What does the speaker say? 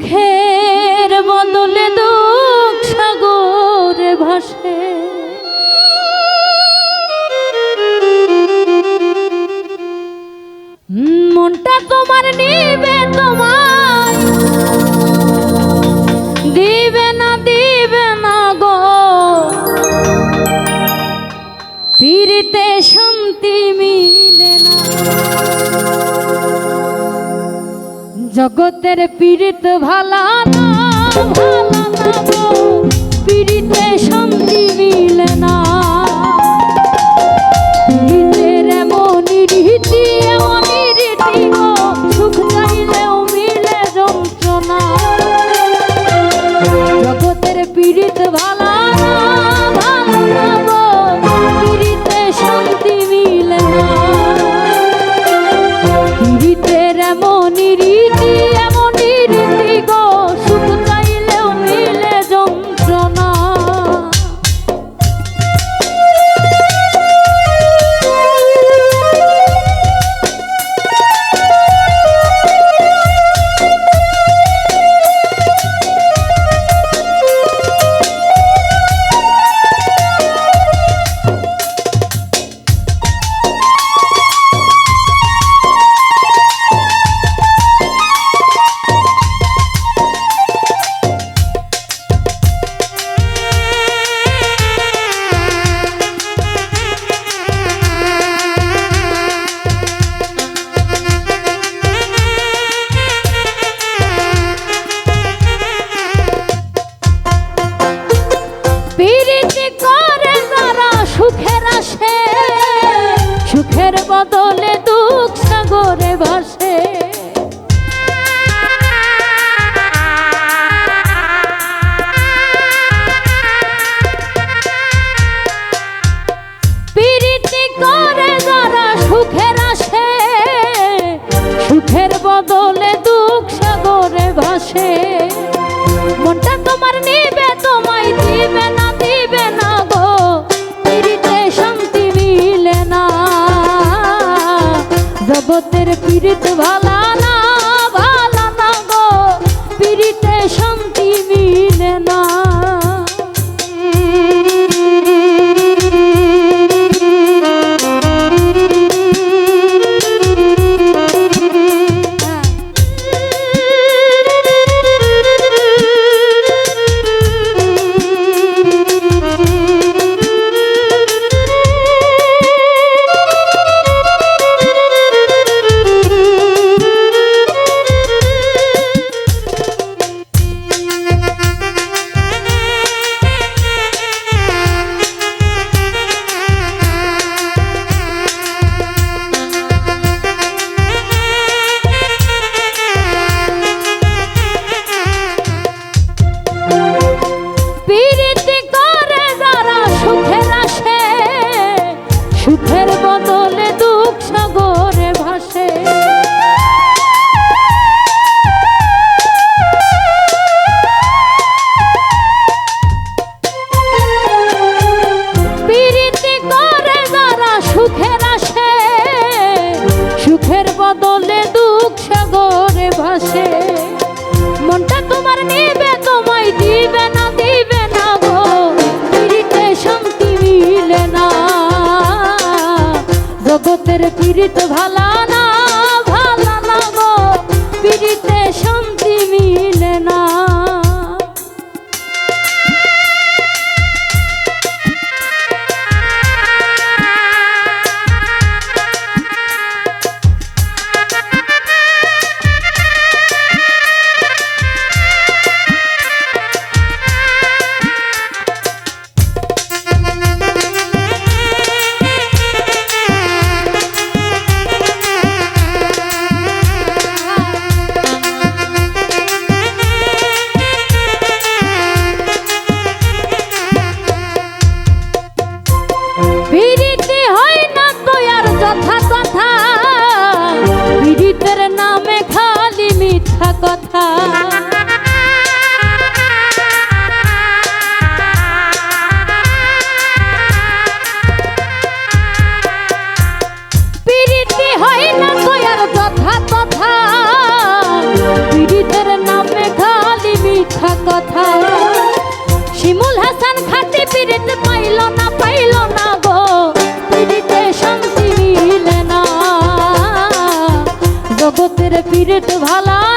সুখের বদলে দুঃখ সাগর ভাসে। মনটা তোমার নিবে তোমার জগতের পীড়িত ভালো না ঘষে মনটা তোমার নিবে, তোমায় দিবে না দিবে না গো। পিড়িতে শান্তি মিলে না। জগতের পীড়িত ভালো প্রীত ভালা ভালা ভালা